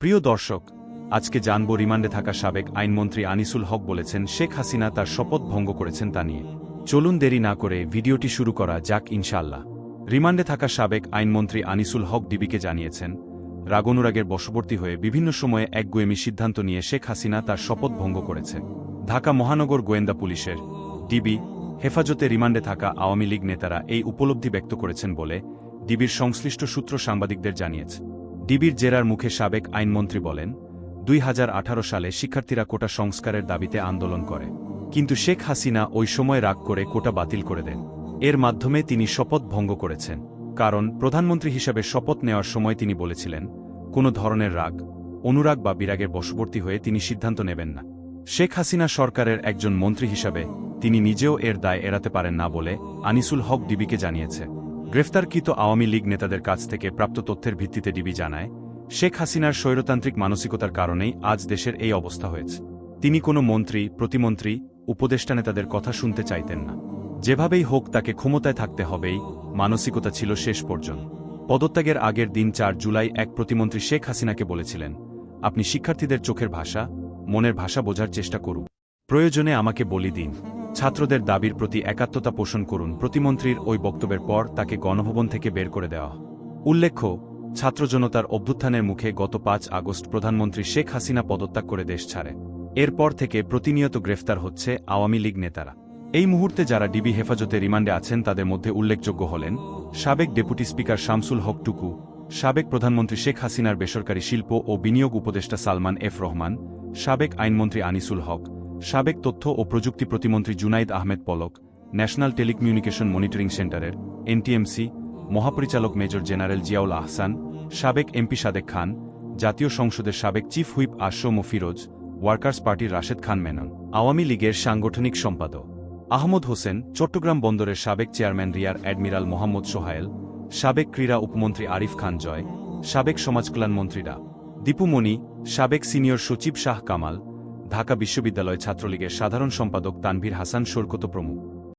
প্রিয় দর্শক, আজকে জানব রিমান্ডে থাকা সাবেক আইনমন্ত্রী আনিসুল হক বলেছেন শেখ হাসিনা তার শপথ ভঙ্গ করেছেন তা নিয়ে। চলুন দেরি না করে ভিডিওটি শুরু করা যাক ইনশাল্লাহ রিমান্ডে থাকা সাবেক আইনমন্ত্রী আনিসুল হক ডিবিকে জানিয়েছেন, রাগনুরাগের বশবর্তী হয়ে বিভিন্ন সময়ে একগুয়েমি সিদ্ধান্ত নিয়ে শেখ হাসিনা তার শপথ ভঙ্গ করেছে ঢাকা মহানগর গোয়েন্দা পুলিশের ডিবি হেফাজতে রিমান্ডে থাকা আওয়ামী লীগ নেতারা এই উপলব্ধি ব্যক্ত করেছেন বলে ডিবির সংশ্লিষ্ট সূত্র সাংবাদিকদের জানিয়েছে। ডিবির জেরার মুখে সাবেক আইনমন্ত্রী বলেন, দুই হাজার আঠারো সালে শিক্ষার্থীরা কোটা সংস্কারের দাবিতে আন্দোলন করে, কিন্তু শেখ হাসিনা ওই সময় রাগ করে কোটা বাতিল করে দেন। এর মাধ্যমে তিনি শপথ ভঙ্গ করেছেন, কারণ প্রধানমন্ত্রী হিসাবে শপথ নেওয়ার সময় তিনি বলেছিলেন, কোনো ধরনের রাগ, অনুরাগ বা বিরাগের বশবর্তী হয়ে তিনি সিদ্ধান্ত নেবেন না। শেখ হাসিনা সরকারের একজন মন্ত্রী হিসাবে তিনি নিজেও এর দায় এড়াতে পারেন না বলে আনিসুল হক ডিবিকে জানিয়েছে। গ্রেফতারকৃত আওয়ামী লীগ নেতাদের কাছ থেকে প্রাপ্ত তথ্যের ভিত্তিতে ডিবি জানায়, শেখ হাসিনার স্বৈরতান্ত্রিক মানসিকতার কারণেই আজ দেশের এই অবস্থা হয়েছে। তিনি কোনো মন্ত্রী, প্রতিমন্ত্রী, উপদেষ্টা নেতাদের কথা শুনতে চাইতেন না। যেভাবেই হোক তাকে ক্ষমতায় থাকতে হবেই, মানসিকতা ছিল শেষ পর্যন্ত। পদত্যাগের আগের দিন চার জুলাই এক প্রতিমন্ত্রী শেখ হাসিনাকে বলেছিলেন, আপনি শিক্ষার্থীদের চোখের ভাষা, মনের ভাষা বোঝার চেষ্টা করুন। প্রয়োজনে আমাকে বলি দিন। ছাত্রদের দাবির প্রতি একাত্মতা পোষণ করুন প্রতিমন্ত্রীর ওই বক্তব্যের পর তাকে গণভবন থেকে বের করে দেওয়া। উল্লেখ্য, ছাত্র জনতার অভ্যুত্থানের মুখে গত পাঁচ আগস্ট প্রধানমন্ত্রী শেখ হাসিনা পদত্যাগ করে দেশ ছাড়ে। এরপর থেকে প্রতিনিয়ত গ্রেফতার হচ্ছে আওয়ামী লীগ নেতারা। এই মুহূর্তে যারা ডিবি হেফাজতে রিমান্ডে আছেন তাদের মধ্যে উল্লেখযোগ্য হলেন সাবেক ডেপুটি স্পিকার শামসুল হক টুকু, সাবেক প্রধানমন্ত্রী শেখ হাসিনার বেসরকারি শিল্প ও বিনিয়োগ উপদেষ্টা সালমান এফ রহমান, সাবেক আইনমন্ত্রী আনিসুল হক সাবেক তথ্য ও প্রযুক্তি প্রতিমন্ত্রী Junaid Ahmed Palak, national telecommunication monitoring সেন্টারের এনটিএমসি, মহাপরিচালক মেজর জেনারেল জিয়াউল আহসান, সাবেক এমপি সাদেক খান, জাতীয় সংসদের সাবেক চিফ হুইপ আশরম ও ফিরোজ, ওয়ার্কার্স পার্টির রাশেদ খান মেনন, আওয়ামী লীগের সাংগঠনিক সম্পাদক। আহমদ হোসেন, চট্টগ্রাম বন্দরের সাবেক chairman rear admiral Mohammad Sohail, সাবেক ক্রীড়া উপমন্ত্রী আরিফ খান জয়, সাবেক সমাজকল্যাণ মন্ত্রীরা দীপুমণি সাবেক সিনিয়র সচিব শাহ কামাল ঢাকা বিশ্ববিদ্যালয় ছাত্রলীগের সাধারণ সম্পাদক তানভীর হাসান সরকত প্রমুখ।